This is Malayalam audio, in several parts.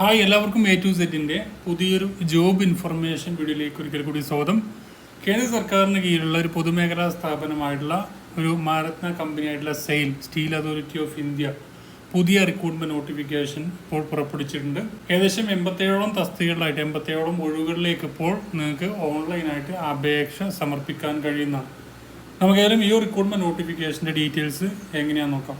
ഹായ് എല്ലാവർക്കും എ ടു സെറ്റിന്റെ പുതിയൊരു ജോബ് ഇൻഫർമേഷൻ വീഡിയോയിലേക്ക് ഒരിക്കൽ കൂടി സ്വാഗതം. കേന്ദ്ര സർക്കാരിന് കീഴിലുള്ള ഒരു പൊതുമേഖലാ സ്ഥാപനമായിട്ടുള്ള ഒരു Maharatna കമ്പനിയായിട്ടുള്ള SAIL steel authority of India പുതിയ റിക്രൂട്ട്മെന്റ് നോട്ടിഫിക്കേഷൻ ഇപ്പോൾ പുറപ്പെടുവിച്ചിട്ടുണ്ട്. ഏകദേശം എൺപത്തേഴോളം തസ്തികകളിലായിട്ട് എൺപത്തേഴോളം ഒഴിവുകളിലേക്ക് ഇപ്പോൾ നിങ്ങൾക്ക് ഓൺലൈനായിട്ട് അപേക്ഷ സമർപ്പിക്കാൻ കഴിയുന്നതാണ്. നമുക്കേതായാലും ഈ റിക്രൂട്ട്മെന്റ് നോട്ടിഫിക്കേഷന്റെ ഡീറ്റെയിൽസ് എങ്ങനെയാണെന്ന് നോക്കാം.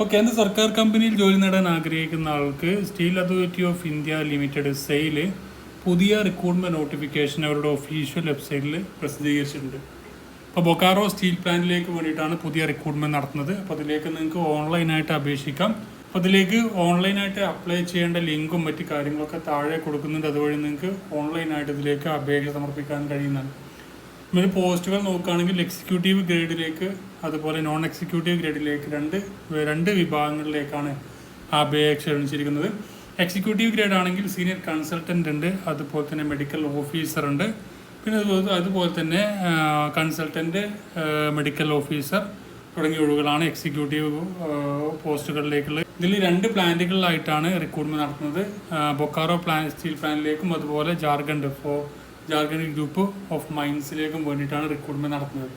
ഇപ്പോൾ കേന്ദ്ര സർക്കാർ കമ്പനിയിൽ ജോലി നേടാൻ ആഗ്രഹിക്കുന്ന ആൾക്ക് steel authority of India limited SAIL പുതിയ റിക്രൂട്ട്മെന്റ് നോട്ടിഫിക്കേഷൻ അവരുടെ ഒഫീഷ്യൽ വെബ്സൈറ്റിൽ പ്രസിദ്ധീകരിച്ചിട്ടുണ്ട്. അപ്പോൾ ബൊക്കാറോ സ്റ്റീൽ പ്ലാന്റിലേക്ക് വേണ്ടിയിട്ടാണ് പുതിയ റിക്രൂട്ട്മെന്റ് നടത്തുന്നത്. അപ്പോൾ അതിലേക്ക് നിങ്ങൾക്ക് ഓൺലൈനായിട്ട് അപേക്ഷിക്കാം. അപ്പോൾ അതിലേക്ക് ഓൺലൈനായിട്ട് അപ്ലൈ ചെയ്യേണ്ട ലിങ്കും മറ്റു കാര്യങ്ങളൊക്കെ താഴെ കൊടുക്കുന്നുണ്ട്. അതുവഴി നിങ്ങൾക്ക് ഓൺലൈനായിട്ട് ഇതിലേക്ക് അപേക്ഷ സമർപ്പിക്കാൻ കഴിയുന്നതാണ്. നമ്മൾ പോസ്റ്റുകൾ നോക്കുകയാണെങ്കിൽ എക്സിക്യൂട്ടീവ് ഗ്രേഡിലേക്ക് അതുപോലെ നോൺ എക്സിക്യൂട്ടീവ് ഗ്രേഡിലേക്ക് രണ്ട് രണ്ട് വിഭാഗങ്ങളിലേക്കാണ് അപേക്ഷ ക്ഷണിച്ചിരിക്കുന്നത്. എക്സിക്യൂട്ടീവ് ഗ്രേഡ് ആണെങ്കിൽ സീനിയർ കൺസൾട്ടന്റ് ഉണ്ട് അതുപോലെ തന്നെ മെഡിക്കൽ ഓഫീസർ ഉണ്ട്. പിന്നെ അതുപോലെ അതുപോലെ തന്നെ കൺസൾട്ടന്റ് മെഡിക്കൽ ഓഫീസർ തുടങ്ങിയ ഒഴിവുകളാണ് എക്സിക്യൂട്ടീവ് പോസ്റ്റുകളിലേക്കുള്ള ഇതിൽ രണ്ട് പ്ലാന്റുകളിലായിട്ടാണ് റിക്രൂട്ട്മെന്റ് നടത്തുന്നത്. ബൊക്കാറോ പ്ലാൻ സ്റ്റീൽ പ്ലാന്റിലേക്കും അതുപോലെ ജാർഖണ്ഡ് ഫോ ജാർഖണ്ഡ് ഗ്രൂപ്പ് ഓഫ് മൈൻസിലേക്കും വേണ്ടിയിട്ടാണ് റിക്രൂട്ട്മെന്റ് നടത്തുന്നത്.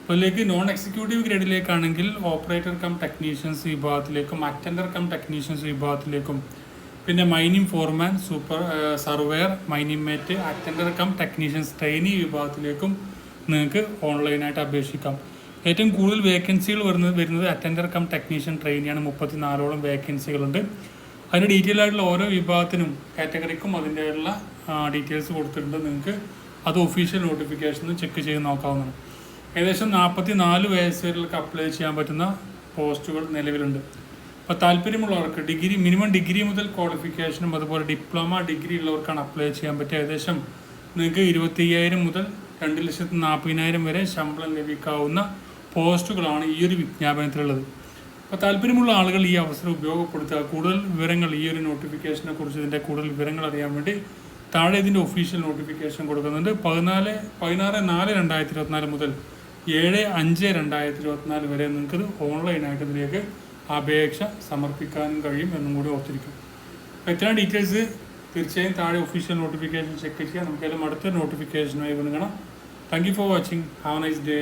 അപ്പോൾ ഇതിലേക്ക് നോൺ എക്സിക്യൂട്ടീവ് ഗ്രേഡിലേക്കാണെങ്കിൽ ഓപ്പറേറ്റർ കം ടെക്നീഷ്യൻസ് വിഭാഗത്തിലേക്കും അറ്റൻഡർ കം ടെക്നീഷ്യൻസ് വിഭാഗത്തിലേക്കും പിന്നെ mining foreman super surveyor mining mate attender cum technicians trainee വിഭാഗത്തിലേക്കും നിങ്ങൾക്ക് ഓൺലൈനായിട്ട് അപേക്ഷിക്കാം. ഏറ്റവും കൂടുതൽ വേക്കൻസികൾ വരുന്നത് വരുന്നത് അറ്റൻഡർ കം ടെക്നീഷ്യൻ ട്രെയിനിയാണ് മുപ്പത്തിനാലോളം വേക്കൻസികളുണ്ട് അതിന്റെ ഡീറ്റെയിൽ ആയിട്ടുള്ള ഓരോ വിഭാഗത്തിനും കാറ്റഗറിക്കും അതിന്റെയുള്ള ഡീറ്റെയിൽസ് കൊടുത്തിട്ടുണ്ട്. നിങ്ങൾക്ക് അത് ഒഫീഷ്യൽ നോട്ടിഫിക്കേഷൻ ചെക്ക് ചെയ്ത് നോക്കാവുന്നതാണ്. ഏകദേശം നാൽപ്പത്തി നാല് വയസ്സ് വരെയൊക്കെ അപ്ലൈ ചെയ്യാൻ പറ്റുന്ന പോസ്റ്റുകൾ നിലവിലുണ്ട്. അപ്പോൾ താല്പര്യമുള്ളവർക്ക് ഡിഗ്രി മിനിമം ഡിഗ്രി മുതൽ ക്വാളിഫിക്കേഷനും അതുപോലെ ഡിപ്ലോമ ഡിഗ്രി ഉള്ളവർക്കാണ് അപ്ലൈ ചെയ്യാൻ പറ്റുക ഏകദേശം നിങ്ങൾക്ക് ഇരുപത്തി അയ്യായിരം മുതൽ രണ്ട് ലക്ഷത്തി നാൽപ്പതിനായിരം വരെ ശമ്പളം ലഭിക്കാവുന്ന പോസ്റ്റുകളാണ് ഈ ഒരു വിജ്ഞാപനത്തിലുള്ളത്. അപ്പോൾ താല്പര്യമുള്ള ആളുകൾ ഈ അവസരം ഉപയോഗപ്പെടുത്തുക. കൂടുതൽ വിവരങ്ങൾ ഈ ഒരു നോട്ടിഫിക്കേഷനെ കുറിച്ച് ഇതിന്റെ കൂടുതൽ വിവരങ്ങൾ അറിയാൻ വേണ്ടി താഴെ ഇതിന്റെ ഒഫീഷ്യൽ നോട്ടിഫിക്കേഷൻ കൊടുക്കുന്നുണ്ട്. പതിനാല് പതിനാറ് നാല് രണ്ടായിരത്തി ഇരുപത്തിനാല് മുതൽ ഏഴ് അഞ്ച് രണ്ടായിരത്തി ഇരുപത്തിനാല് വരെ നിങ്ങൾക്ക് ഓൺലൈനായിട്ട് ഇതിലേക്ക് അപേക്ഷ സമർപ്പിക്കാനും കഴിയും എന്നും കൂടി ഓർത്തിരിക്കും അപ്പോൾ ഇത്രയും ഡീറ്റെയിൽസ് തീർച്ചയായും താഴെ ഒഫീഷ്യൽ നോട്ടിഫിക്കേഷൻ ചെക്ക് ചെയ്യുക. നമുക്കെല്ലാം അടുത്ത നോട്ടിഫിക്കേഷനുമായി കാണാം thank you for watching have nice day